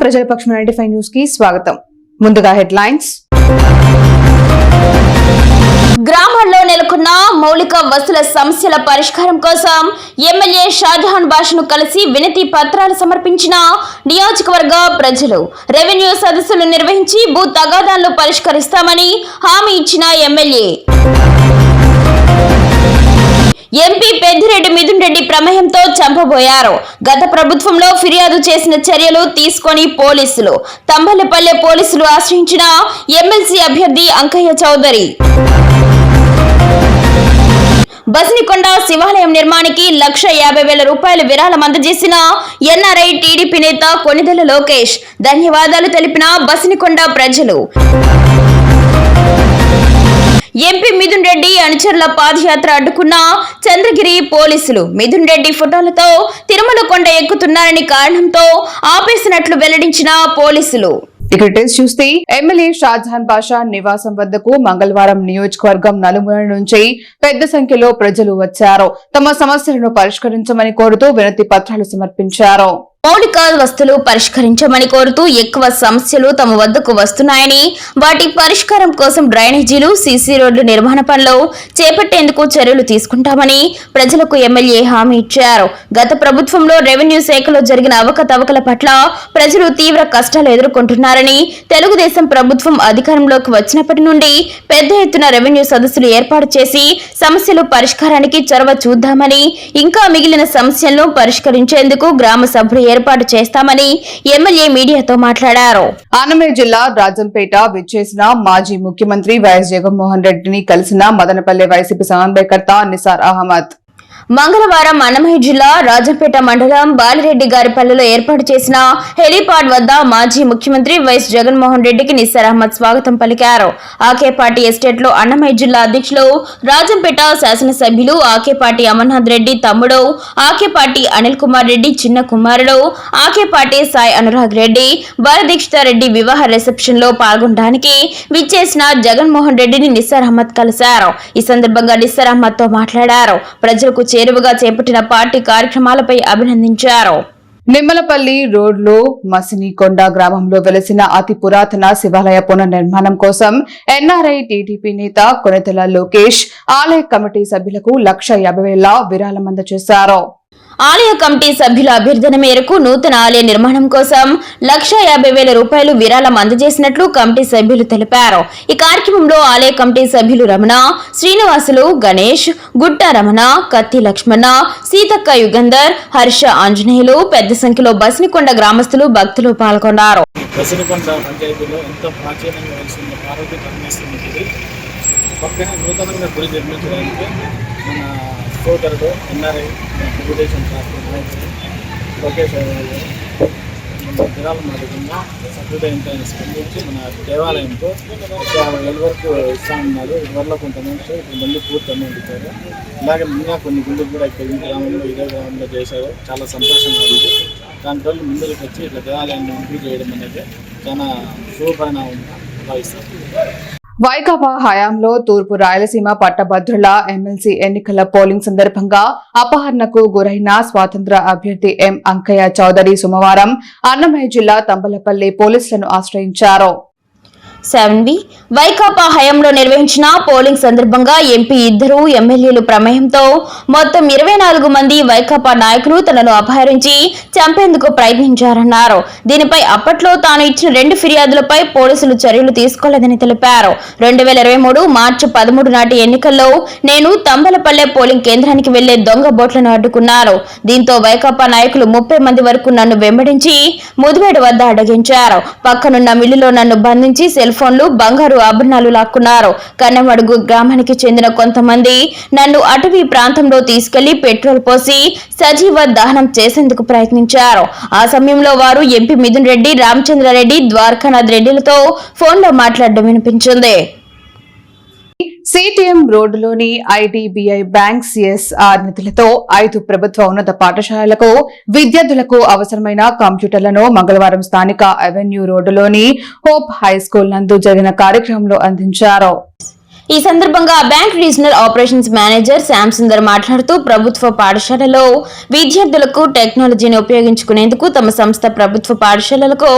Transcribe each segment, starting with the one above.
ప్రజల పక్షం ninety five న్యూస్కి స్వాగతం. ముందుగా హెడ్లైన్స్. గ్రామాల్లో నెలకొన్న మౌలిక వసతుల సమస్యల పరిష్కారం కోసం ఎమ్మెల్యే షాజహాన్ బాషను కలిసి వినతి పత్రాలు సమర్పించిన నియోజకవర్గ ప్రజలు. రెవెన్యూ సదస్సులు నిర్వహించి భూ తగాదాలను పరిష్కరిస్తామని హామీ ఇచ్చిన ఎమ్మెల్యే. ఎంపీ పెద్దిరెడ్డి మిథున్ రెడ్డి ప్రమేయంతో చంపబోయారు. గత ప్రభుత్వంలో ఫిర్యాదు చేసిన చర్యలు తీసుకొని పోలీసులు. తంబలపల్లె పోలీసులు ఆశ్రయించిన ఎమ్మెల్సీ అభ్యర్థి అంకయ్య చౌదరి. బసినికొండ శివాలయం నిర్మాణానికి లక్ష యాభై వేల రూపాయల విరాళం అందజేసిన ఎన్ఆర్ఐ టీడీపీ నేత కొనిదెల లోకేష్. ధన్యవాదాలు తెలిపిన బసినికొండ ప్రజలు. ఎంపీ మిథున్ రెడ్డి అనుచరుల పాదయాత్ర అడ్డుకున్న చంద్రగిరి పోలీసులు మిథున్ రెడ్డి ఫోటోలతో తిరుమల కొండ ఎక్కుతున్నారని కారణంతో ఆపేసినట్లు వెల్లడించిన పోలీసులు. ఇక డీటెయిల్స్ చూస్తే ఎమ్మెల్యే షాజహాన్ బాషా నివాసం వద్దకు మంగళవారం నియోజకవర్గం నలుమూల నుంచి పెద్ద సంఖ్యలో ప్రజలు వచ్చారు. తమ సమస్యలను పరిష్కరించమని కోరుతూ వినతి పత్రాలు సమర్పించారు. మౌలిక వస్తువులు పరిష్కరించమని కోరుతూ ఎక్కువ సమస్యలు తమ వద్దకు వస్తున్నాయని వాటి పరిష్కారం కోసం డ్రైనేజీలు సీసీ రోడ్లు నిర్మాణ పనులు చేపట్టేందుకు చర్యలు తీసుకుంటామని ప్రజలకు ఎమ్మెల్యే హామీ ఇచ్చారు. గత ప్రభుత్వంలో రెవెన్యూ శాఖలో జరిగిన అవకతవకల పట్ల ప్రజలు తీవ్ర కష్టాలు ఎదుర్కొంటున్నారని తెలుగుదేశం ప్రభుత్వం అధికారంలోకి వచ్చినప్పటి నుండి పెద్ద ఎత్తున రెవెన్యూ సదస్సులు ఏర్పాటు చేసి సమస్యలు పరిష్కారానికి చొరవ చూద్దామని ఇంకా మిగిలిన సమస్యలను పరిష్కరించేందుకు గ్రామ సభలు ఏర్పాటు చేస్తామని ఎమ్మెల్యే మీడియాతో మాట్లాడారు. ఆనమయ్య జిల్లా రాజంపేట విచ్చేసిన మాజీ ముఖ్యమంత్రి వైఎస్ జగన్మోహన్ రెడ్డిని కలిసిన మదనపల్లె వైసీపీ సమన్వయకర్త నిసార్ అహ్మద్. మంగళవారం అన్నమయ్య జిల్లా రాజంపేట మండలం బాలిరెడ్డి గారిపల్లెలో ఏర్పాటు చేసిన హెలీపాడ్ వద్ద మాజీ ముఖ్యమంత్రి వైఎస్ జగన్మోహన్ రెడ్డికి నిస్సార్ అహ్మద్ స్వాగతం పలికారు. ఆకేపాటి ఎస్టేట్లో అన్నమయ్య జిల్లా అధ్యక్షులు రాజంపేట శాసనసభ్యులు ఆకేపాటి అమర్నాథ్ రెడ్డి తమ్ముడు ఆకేపాటి అనిల్ కుమార్ రెడ్డి చిన్న కుమారుడు ఆకేపాటి సాయి అనురాగ్ రెడ్డి బాలదీక్షితారెడ్డి వివాహ రిసెప్షన్లో పాల్గొనడానికి విచ్చేసిన జగన్మోహన్ రెడ్డిని నిస్సార్ అహ్మద్ కలిశారు. ఈ సందర్భంగా నిస్సార్ అహ్మద్తో మాట్లాడారు. ప్రజలకు చేరువగా చేపట్టిన పార్టీ కార్యక్రమాలపై అభినందించారు. నిమ్మలపల్లి రోడ్లో మసినికొండ గ్రామంలో వెలసిన అతి పురాతన శివాలయ పునర్నిర్మాణం కోసం ఎన్ఆర్ఐ టీడీపీ నేత కొనెతల లోకేష్ ఆలయ కమిటీ సభ్యులకు లక్ష యాభై వేల విరాళం అందజేశారు. ఆలయ కమిటీ సభ్యుల అభ్యర్థన మేరకు నూతన ఆలయ నిర్మాణం కోసం లక్ష యాభై వేల రూపాయలు విరాళం అందజేసినట్లు కమిటీ సభ్యులు తెలిపారు. ఈ కార్యక్రమంలో ఆలయ కమిటీ సభ్యులు రమణ శ్రీనివాసులు గణేష్ గుట్ట రమణ కత్తి లక్ష్మణ సీతక్క యుగంధర్ హర్ష ఆంజనేయులు పెద్ద సంఖ్యలో బసినికొండ గ్రామస్తులు భక్తులు పాల్గొన్నారు. పక్కనే నూతనంగా గుడి నిర్మించడానికి మన సోదరుడు ఎన్ఆర్ఐ తెలుగుదేశం పార్టీ నాయకుడు లోకేష్ బాబు గారు మన దినాల మాదిరిగా స్పందించి మన దేవాలయంతో యాభై వేల వరకు ఇస్తామన్నారు. ఇదివల్ల కొంత అమౌంట్ ఇప్పుడు మళ్ళీ పూర్తి అమౌంట్ ఇచ్చారు. అలాగే ఇంకా కొన్ని గుళ్ళు కూడా ఇక్కడ గ్రామంలో ఇదే గ్రామంలో చేశారు. చాలా సంతోషంగా ఉంది. దాని ముందుకు వచ్చి ఇట్లా దేవాలయాన్ని ఇంప్రూవ్ చేయడం అనేది చాలా శుభపరిణామంగా భావిస్తాను వైకాపా హయాంలో తూర్పు రాయలసీమ పట్టభద్రుల ఎమ్మెల్సీ ఎన్నికల పోలింగ్ సందర్భంగా అపహరణకు గురైన స్వాతంత్ర అభ్యర్థి ఎం అంకయ్య చౌదరి సోమవారం అన్నమయ్య జిల్లా తంబలపల్లి పోలీసులను ఆశ్రయించారు. Seven B. వైకాపా హయాంలో నిర్వహించిన పోలింగ్ సందర్భంగా ఎంపీ ఇద్దరు ఎమ్మెల్యేలు ప్రమేయంతో మొత్తం ఇరవై నాలుగు మంది వైకాపా నాయకులు తనను అపహరించి చంపేందుకు ప్రయత్నించారన్నారు. దీనిపై అప్పట్లో తాను ఇచ్చిన రెండు ఫిర్యాదులపై పోలీసులు చర్యలు తీసుకోలేదని తెలిపారు. రెండు వేల ఇరవై మూడు మార్చి పదమూడు నాటి ఎన్నికల్లో నేను తంబలపల్లె పోలింగ్ కేంద్రానికి వెళ్ళే దొంగ బోట్లను అడ్డుకున్నారు. దీంతో వైకాపా నాయకులు ముప్పై మంది వరకు నన్ను వెంబడించి ముదివేడు వద్ద అడగించారు. పక్కనున్న మిల్లులో నన్ను బంధించి సెల్ ఫోన్లు బంగారు ఆభరణాలు లాక్కున్నారు. కన్నమడుగు గ్రామానికి చెందిన కొంతమంది నన్ను అటవీ ప్రాంతంలో తీసుకెళ్ళి పెట్రోల్ పోసి సజీవ దహనం చేసేందుకు ప్రయత్నించారు. ఆ సమయంలో వారు ఎంపీ మిథున్ రెడ్డి రామచంద్రారెడ్డి ద్వారకానాథ్ రెడ్డిలతో ఫోన్లో మాట్లాడడం వినిపించింది. సిటిఎం రోడ్డులోని ఐడిబిఐ బ్యాంక్ సిఎస్ఆర్ నిధులతో ఐదు ప్రభుత్వ ఉన్నత పాఠశాలలకు విద్యార్థులకు అవసరమైన కంప్యూటర్లను మంగళవారం స్థానిక అవెన్యూ రోడ్డులోని హోప్ హై స్కూల్ నందు జరిగిన కార్యక్రమంలో అందించారు. ఈ సందర్భంగా bank regional operations manager Shyam Sundar మాట్లాడుతూ ప్రభుత్వ పాఠశాలలో విద్యార్థులకు టెక్నాలజీని ఉపయోగించుకునేందుకు తమ సంస్థ ప్రభుత్వ పాఠశాలలకు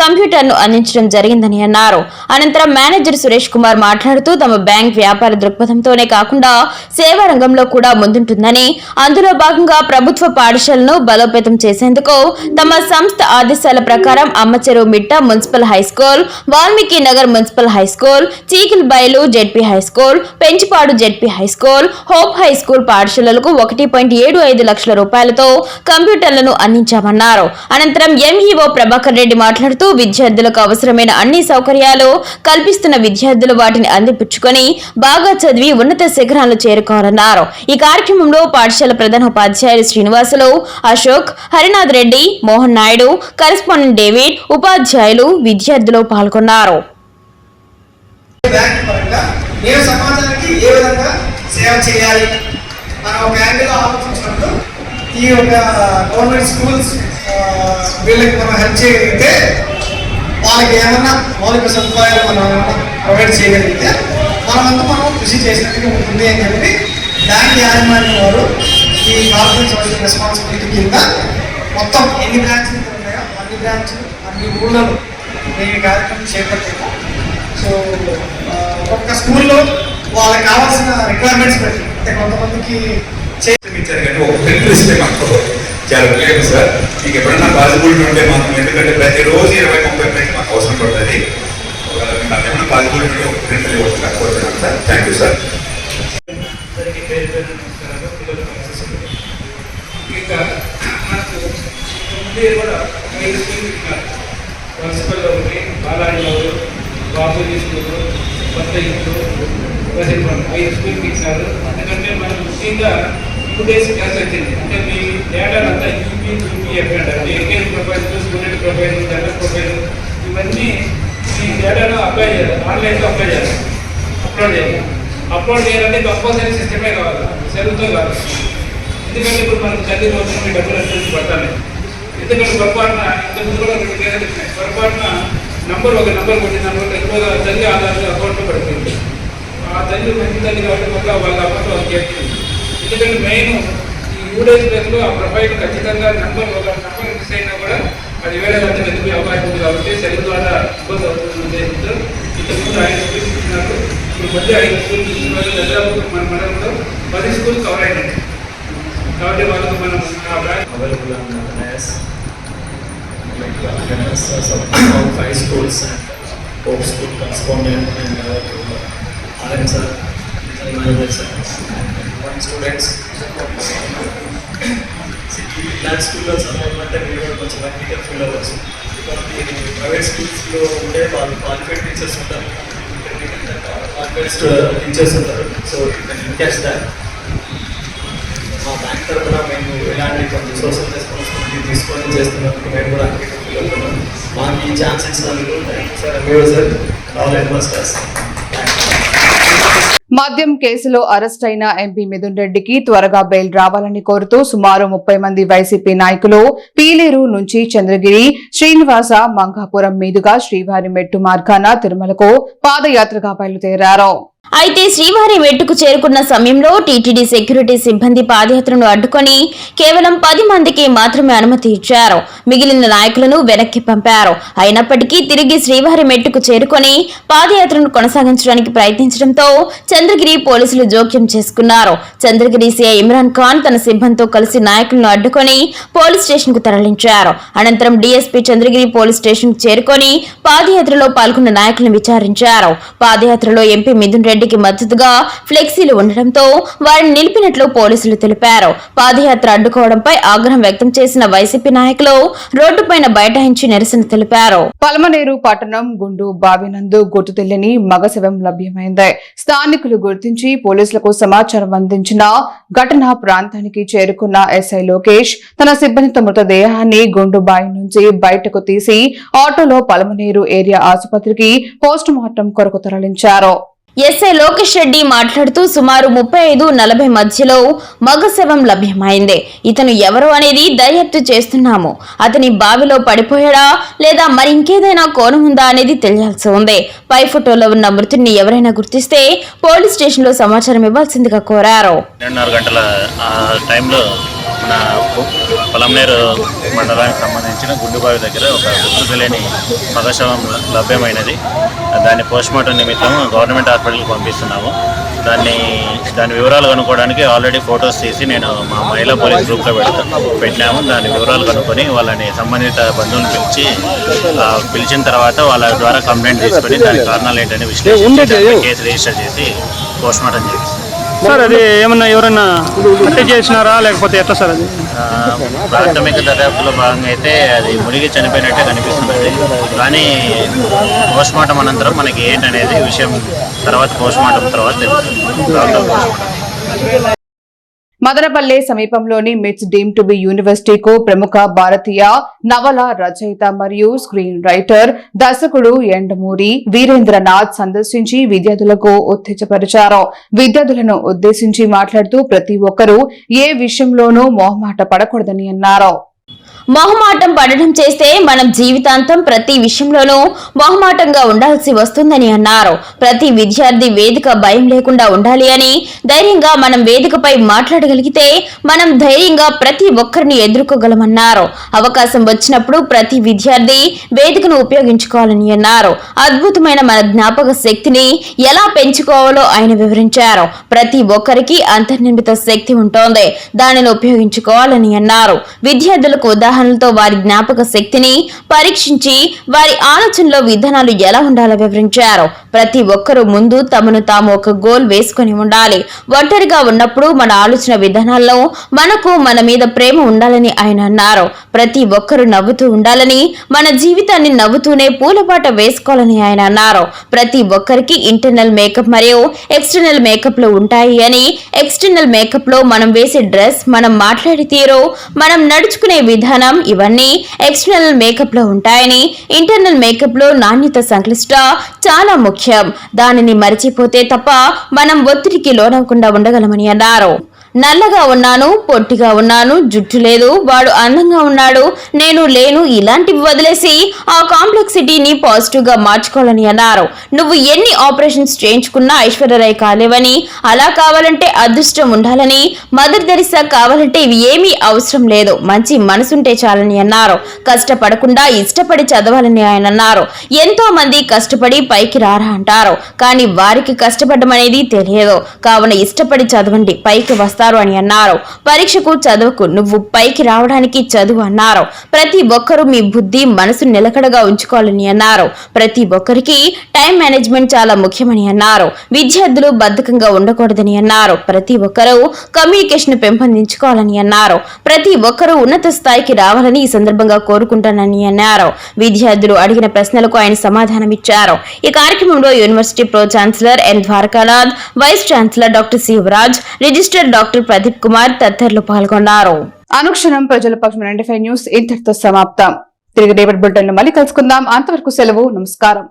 కంప్యూటర్ను అందించడం జరిగిందని అన్నారు. అనంతరం మేనేజర్ సురేష్ కుమార్ మాట్లాడుతూ తమ బ్యాంక్ వ్యాపార దృక్పథంతోనే కాకుండా సేవా రంగంలో కూడా ముందుంటుందని అందులో భాగంగా ప్రభుత్వ పాఠశాలను బలోపేతం చేసేందుకు తమ సంస్థ ఆదేశాల ప్రకారం Ammacheruvu Mitta municipal high school Valmiki Nagar municipal high school Cheekil Bayalu ZP high school Penchipadu ZP high school hope high school పాఠశాలలకు ఒకటి పాయింట్ ఏడు ఐదు లక్షల రూపాయలతో కంప్యూటర్లను అందించామన్నారు. అనంతరం ఎంఈఓ ప్రభాకర్ రెడ్డి మాట్లాడుతూ విద్యార్థులకు అవసరమైన అన్ని సౌకర్యాలు కల్పిస్తున్న విద్యార్థులు వాటిని అందిపుచ్చుకొని బాగా చదివి ఉన్నత శిఖరాలు చేరుకోవాలన్నారు. ఈ కార్యక్రమంలో పాఠశాల ప్రధాన ఉపాధ్యాయులు శ్రీనివాసులు అశోక్ హరినాథ్ రెడ్డి మోహన్ నాయుడు కరెస్పాండెంట్ డేవిడ్ ఉపాధ్యాయులు విద్యార్థులు పాల్గొన్నారు. నేను సమాజానికి ఏ విధంగా సేవ చేయాలి మనం ఒక యాంగిల్ ఆలోచించినప్పుడు ఈ యొక్క గవర్నమెంట్ స్కూల్స్ వీళ్ళకి మనం హెల్ప్ చేయగలిగితే వాళ్ళకి ఏమన్నా మౌలిక సదుపాయాలు మనం ప్రొవైడ్ చేయగలిగితే మనమంతా మనం కృషి చేసినట్టుగా ఉంటుంది అని చెప్పి బ్యాంక్ యాజమాన్యం వారు ఈ కార్పొరేట్ సోషల్ రెస్పాన్సిబిలిటీ కింద మొత్తం ఎన్ని బ్రాంచ్లు ఉన్నాయో అన్ని బ్రాంచ్లు అన్ని ఊళ్ళలో ఈ కార్యక్రమం చేపట్టాము సో ఒక్కొక్క స్కూల్లో వాళ్ళకి కావాల్సిన రిక్వైర్మెంట్స్ బట్టి అంటే కొంతమందికి చే ఇచ్చారు కానీ ఒక పెన్ను ఇస్తే మాకు చాలా ఉపయోగం సార్. మీకు ఎప్పుడన్నా పాసిబిలిటీ ఉంటే మాకు ఎందుకంటే ప్రతిరోజు ఇరవై ముప్పై ప్రింట్ మాకు అవసరం పడుతుంది. నాకు ఏమైనా పాసిబిలిటీ ఉంటే ఒక ప్రింట్ ఇవ్వచ్చు నాకు సార్. Thank you sir. ఇంకా మనకు ముందే కూడా ఐదు స్కూల్ ఇచ్చినారు మున్సిపల్లో ఒకటి బాలాజీలో బాబుజీ స్కూల్ కొత్త ఇల్లు వసతివనం ఐదు స్కూల్కి ఇచ్చారు. ఎందుకంటే మనం ముఖ్యంగా టూ డేస్ క్లాస్ వచ్చింది. అంటే మీ డేటా అంతా యూపీ యూపీఎఫ్ అంటారు అంటే LKG profile student profile general profile ఇవన్నీ ఈ డేటాను అప్లై చేయాలి. ఆన్లైన్లో అప్లై చేయాలి. అప్లోడ్ చేయాలి. అప్లోడ్ చేయాలంటే కంపల్సరీ సిస్టమే కావాలి. సెల్తో కాదు. ఎందుకంటే ఇప్పుడు మనకు చదివి రోజున మీ డబ్బులు వచ్చేసి పడతాను ఎందుకంటే పొరపాటున ఇంతకుముందు కూడా రెండు పొరపాటున నంబర్ ఒక నంబర్ కొట్టిన నంబర్ ఎక్కువగా తల్లి ఆధార్ అకౌంట్లో పడుతుంది. ఆ తల్లి మంచి తల్లి కాబట్టి ఒక వాళ్ళ అకౌంట్లో అది చేస్తుంది. ఎందుకంటే మెయిన్ ఈ యూడేజ్ ప్లేస్లో ఆ ప్రొఫైల్ ఖచ్చితంగా నంబర్ ఒక నంబర్ మిస్ అయినా కూడా అది వేరే దాంట్లో వెళ్ళిపోయే అవకాశం ఉంది కాబట్టి సెల్ ద్వారా ఇబ్బంది అవుతుంది ఉద్దేశంతో ఇంతకుముందు ఆయన స్కూల్స్ ఇచ్చినారు ఇప్పుడు మధ్య ఐదు స్కూల్స్ ఇచ్చినారు దసరాకు మన మండలంలో పది స్కూల్స్ కవర్ అయినాయి. కాబట్టి వాళ్ళకు మనం ఆ like uh, NS, uh, some all five schools and Hope School correspondent and uh, RM sir, and manager sir, and one students. ఇలాంటి స్కూల్లో చదవాలంటే మీరు కూడా కొంచెం అగ్రికల్ ఫీల్ అవ్వచ్చు బికాస్ ఈ ప్రైవేట్ స్కూల్స్లో ఉండే వాళ్ళు క్వాలిఫైడ్ టీచర్స్ ఉంటారు క్వాలిఫైడ్ టీచర్స్ ఉంటారు so you can engage that మా బ్యాంక్ తరఫున మేము ఇలాంటి కొంచెం సోషల్ రెస్పాన్సిబిలిటీ తీసుకొని చేస్తున్నందుకు మేము కూడా మాకు ఈ ఛాన్స్ ఇచ్చినందుకు సార్ సార్ ఆల్ మాస్టర్స్ మద్యం కేసులో అరెస్ట్ అయిన ఎంపీ మిథున్ రెడ్డికి త్వరగా బెయిల్ రావాలని కోరుతూ సుమారు ముప్పై మంది వైసీపీ నాయకులు పీలేరు నుంచి చంద్రగిరి శ్రీనివాస మంగాపురం మీదుగా శ్రీవారి మెట్టు మార్గాన తిరుమలకు పాదయాత్రగా బయలుదేరారు. అయితే శ్రీవారి మెట్టుకు చేరుకున్న సమయంలో టీటీడీ సెక్యూరిటీ సిబ్బంది పాదయాత్రను అడ్డుకొని కేవలం పది మందికి మాత్రమే అనుమతి ఇచ్చారు. మిగిలిన నాయకులను వెనక్కి పంపారు. అయినప్పటికీ తిరిగి శ్రీవారి మెట్టుకు చేరుకొని పాదయాత్రను కొనసాగించడానికి ప్రయత్నించడంతో చంద్రగిరి పోలీసులు జోక్యం చేసుకున్నారు. చంద్రగిరి సీఐ ఇమ్రాన్ ఖాన్ తన సిబ్బందితో కలిసి నాయకులను అడ్డుకొని పోలీస్ స్టేషన్కు తరలించారు. అనంతరం డీఎస్పీ చంద్రగిరి పోలీస్ స్టేషన్కు చేరుకొని పాదయాత్రలో పాల్గొన్న నాయకులను విచారించారు. పాదయాత్రలో ఎంపీ మిథున్ రెడ్డికి మద్దతుగా ఫ్లెక్సీలు ఉండడంతో వారిని నిలిపినట్లు పోలీసులు తెలిపారు. పాదయాత్ర అడ్డుకోవడంపై ఆగ్రహం వ్యక్తం చేసిన వైసీపీ నాయకులు రోడ్డుపైన బైఠాయించి నిరసన తెలిపారు. పలమనేరు పట్టణం గుండు బావినందు గుర్తు తెలియని మగశవం లభ్యమైంది. స్థానికులు గుర్తించి పోలీసులకు సమాచారం అందించిన ఘటన ప్రాంతానికి చేరుకున్న ఎస్ఐ లోకేష్ తన సిబ్బందితో మృతదేహాన్ని గుండు బావి నుంచి బయటకు తీసి ఆటోలో పలమనేరు ఏరియా ఆసుపత్రికి పోస్టుమార్టం కొరకు తరలించారు. ఎస్ఐ లోకేష్ రెడ్డి మాట్లాడుతూ సుమారు ముప్పై ఐదు నలభై మధ్యలో మగ శవం లభ్యమైంది. ఇతను ఎవరు అనేది దర్యాప్తు చేస్తున్నాము. అతని బావిలో పడిపోయాడా లేదా మరి ఇంకేదైనా కోణం ఉందా అనేది తెలియాల్సి ఉంది. పై ఫోటోలో ఉన్న మృతుడిని ఎవరైనా గుర్తిస్తే పోలీస్ స్టేషన్లో సమాచారం ఇవ్వాల్సిందిగా కోరారు. గంటల టైంలో మన పొలంనేరు మండలానికి సంబంధించిన గుండుబావి దగ్గర ఒక గుర్తు లేని మగశవం లభ్యమైనది. దాన్ని పోస్ట్మార్టం నిమిత్తం గవర్నమెంట్ హాస్పిటల్కి పంపిస్తున్నాము. దాన్ని దాని వివరాలు కనుక్కోవడానికి ఆల్రెడీ ఫొటోస్ తీసి నేను మా మహిళా పోలీస్ గ్రూప్లో పెడతా పెట్టినాము. దాని వివరాలు కనుక్కొని వాళ్ళని సంబంధిత బంధువులు పిలిచి పిలిచిన తర్వాత వాళ్ళ ద్వారా కంప్లైంట్ తీసుకొని దాని కారణాలు ఏంటని విశ్లేషించి కేసు రిజిస్టర్ చేసి పోస్ట్మార్టం చేసి సార్ అది ఏమన్నా ఎవరన్నా హత్య చేసినారా? లేకపోతే ఎట్లా సార్ అది? ప్రాథమిక దర్యాప్తులో భాగంగా అయితే అది మునిగి చనిపోయినట్టే కనిపిస్తుంది. కానీ పోస్ట్ మార్టం అనంతరం మనకి ఏంటనేది విషయం తర్వాత పోస్ట్ మార్టం తర్వాత తెలుస్తుంది. మదనపల్లె సమీపంలోని మిట్స్ డీమ్ టు బి యూనివర్సిటీకు ప్రముఖ భారతీయ నవల రచయిత మరియు స్క్రీన్ రైటర్ దర్శకుడు ఎండమూరి వీరేంద్రనాథ్ సందర్శించి విద్యార్థులకు ఉత్తేజపరిచారు. విద్యార్థులను ఉద్దేశించి మాట్లాడుతూ ప్రతి ఒక్కరూ ఏ విషయంలోనూ మొహమాట పడకూడదని అన్నారు. మొహమాటం పడడం చేస్తే మనం జీవితాంతం ప్రతి విషయంలోనూ మొహమాటంగా ఉండాల్సి వస్తుందని అన్నారు. ప్రతి విద్యార్థి వేదిక భయం లేకుండా ఉండాలి అని ధైర్యంగా మనం వేదికపై మాట్లాడగలిగితే మనం ధైర్యంగా ప్రతి ఒక్కరిని ఎదుర్కోగలమన్నారు. అవకాశం వచ్చినప్పుడు ప్రతి విద్యార్థి వేదికను ఉపయోగించుకోవాలని అన్నారు. అద్భుతమైన మన జ్ఞాపక శక్తిని ఎలా పెంచుకోవాలో ఆయన వివరించారు. ప్రతి ఒక్కరికి అంతర్నిర్మిత శక్తి ఉంటోంది. దానిని ఉపయోగించుకోవాలని అన్నారు. విద్యార్థులకు ఉదాహరణలతో వారి జ్ఞాపక శక్తిని పరీక్షించి వారి ఆలోచనలో విధానాలు ఎలా ఉండాలో వివరించారు. ప్రతి ఒక్కరూ ముందు తమను తాము ఒక గోల్ వేసుకొని ఉండాలి. ఒంటరిగా ఉన్నప్పుడు మన ఆలోచన విధానాల్లో మనకు మన మీద ప్రేమ ఉండాలని ఆయన అన్నారు. ప్రతి ఒక్కరూ నవ్వుతూ ఉండాలని మన జీవితాన్ని నవ్వుతూనే పూలపాట వేసుకోవాలని ఆయన అన్నారు. ప్రతి ఒక్కరికి ఇంటర్నల్ మేకప్ మరియు ఎక్స్టర్నల్ మేకప్లో ఉంటాయి అని ఎక్స్టర్నల్ మేకప్లో మనం వేసే డ్రెస్ మనం మాట్లాడే తీరు మనం నడుచుకునే విధానం ఇవన్నీ ఎక్స్టర్నల్ మేకప్లో ఉంటాయని ఇంటర్నల్ మేకప్లో నాణ్యత సంక్లిష్ట చాలా ముఖ్యం. దానిని మరిచిపోతే తప్ప మనం ఒత్తిడికి లోనవకుండా ఉండగలమని అన్నారు. నల్లగా ఉన్నాను పొట్టిగా ఉన్నాను జుట్టు లేదు వాడు అందంగా ఉన్నాడు నేను లేను ఇలాంటివి వదిలేసి ఆ కాంప్లెక్సిటీని పాజిటివ్గా మార్చుకోవాలని అన్నారు. నువ్వు ఎన్ని ఆపరేషన్స్ చేయించుకున్నా ఐశ్వర్యరాయ్ కాలేవని అలా కావాలంటే అదృష్టం ఉండాలని మదర్ తెరిసా కావాలంటే ఇవి ఏమీ అవసరం లేదు మంచి మనసుంటే చాలని అన్నారు. కష్టపడకుండా ఇష్టపడి చదవాలని ఆయన అన్నారు. ఎంతో మంది కష్టపడి పైకి రారా అంటారు కానీ వారికి కష్టపడడం అనేది తెలియదు. కావున ఇష్టపడి చదవండి పైకి వస్తారు అని అన్నారు. పరీక్షకు చదువుకు నువ్వు పైకి రావడానికి చదువు అన్నారు. ప్రతి ఒక్కరూ మీ బుద్ధి మనసు నిలకడగా ఉంచుకోవాలని అన్నారు. ప్రతి ఒక్కరికి టైం మేనేజ్మెంట్ చాలా ముఖ్యమని అన్నారు. విద్యార్థులు బద్ధకంగా ఉండకూడదని అన్నారు. ప్రతి ఒక్కరూ కమ్యూనికేషన్ పెంపొందించుకోవాలని అన్నారు. ప్రతి ఒక్కరూ ఉన్నత స్థాయికి రావాలని ఈ సందర్భంగా కోరుకుంటానని అన్నారు. విద్యార్థులు అడిగిన ప్రశ్నలకు ఆయన సమాధానం ఇచ్చారు. ఈ కార్యక్రమంలో university pro chancellor N Dwarakanath vice chancellor doctor Shivaraj registrar doctor Pradeep Kumar తదితరులు పాల్గొన్నారు. అనుక్షణం ప్రజల పక్షం నైన్టీ ఫైవ్ న్యూస్ ఇంతటితో సమాప్తం. తిరిగి రేపటి బులెటిన్ మళ్ళీ కలుసుకుందాం. అంతవరకు సెలవు నమస్కారం.